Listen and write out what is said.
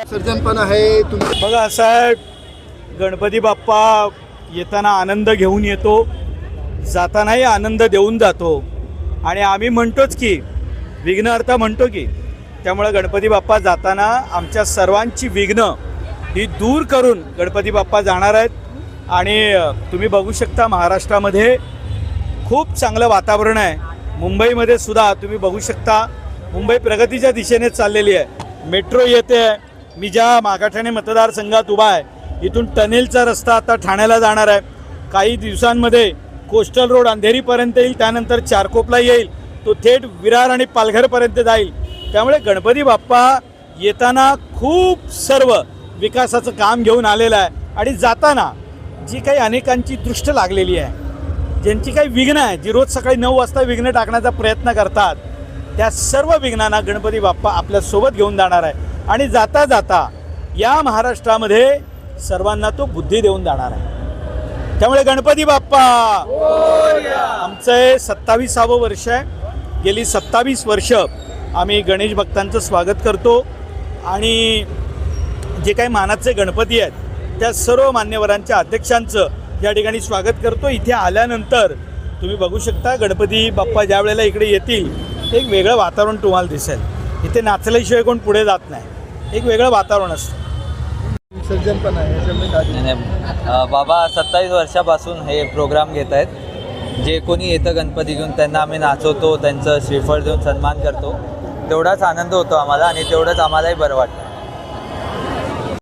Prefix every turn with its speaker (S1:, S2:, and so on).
S1: Surgeon पण आहे
S2: बघा साहेब गणपती बाप्पा येताना आनंद घेऊन येतो जातानाही आनंद देऊन जातो. आणि आम्ही म्हणतोच की विघ्नहर्ता म्हणतो की त्यामुळे गणपती बाप्पा जाताना आमच्या सर्वांची विघ्न ही दूर करून गणपती बाप्पा जाणार आहेत. आणि तुम्ही बघू शकता महाराष्ट्रामध्ये खूप चांगलं वातावरण आहे. मुंबईमध्ये सुद्धा तुम्ही बघू शकता मुंबई प्रगतीच्या दिशेने चाललेली आहे. मेट्रो येते आहे. मी ज्या मागाठाणे मतदारसंघात उभा आहे इथून टनेलचा रस्ता आता ठाण्याला जाणार आहे. काही दिवसांमध्ये कोस्टल रोड अंधेरीपर्यंत येईल त्यानंतर चारकोपला येईल तो थेट विरार आणि पालघरपर्यंत जाईल. त्यामुळे गणपती बाप्पा येताना खूप सर्व विकासाचं काम घेऊन आलेलं आहे. आणि जाताना जी काही अनेकांची दृष्ट लागलेली आहे ज्यांची काही विघ्न आहे जी रोज सकाळी नऊ वाजता विघ्न टाकण्याचा प्रयत्न करतात त्या सर्व विघ्नांना गणपती बाप्पा आपल्यासोबत घेऊन जाणार आहे. आणि जाता जाता या महाराष्ट्रामध्ये सर्वांना तो बुद्धी देऊन जाणार आहे. त्यामुळे गणपती बाप्पा आमचं हे सत्तावीसावं वर्ष आहे. गेली सत्तावीस वर्ष आम्ही गणेश भक्तांचं स्वागत करतो आणि जे काही मानाचे गणपती आहेत त्या सर्व मान्यवरांच्या अध्यक्षांचं या ठिकाणी स्वागत करतो. इथे आल्यानंतर तुम्ही बघू शकता गणपती बाप्पा ज्या वेळेला इकडे येतील एक वेगळं वातावरण तुम्हाला दिसेल. इथे नाचल्याशिवाय कोण पुढे जात नाही. एक वेगळं वातावरण असतं.
S1: सर्जन पण आहे याच्यामुळे
S3: बाबा सत्तावीस वर्षापासून हे प्रोग्राम घेत आहेत. जे कोणी येतं गणपती घेऊन त्यांना आम्ही नाचवतो त्यांचं श्रीफळ देऊन सन्मान करतो. तेवढाच आनंद होतो आम्हाला आणि तेवढंच आम्हालाही बरं वाटतं.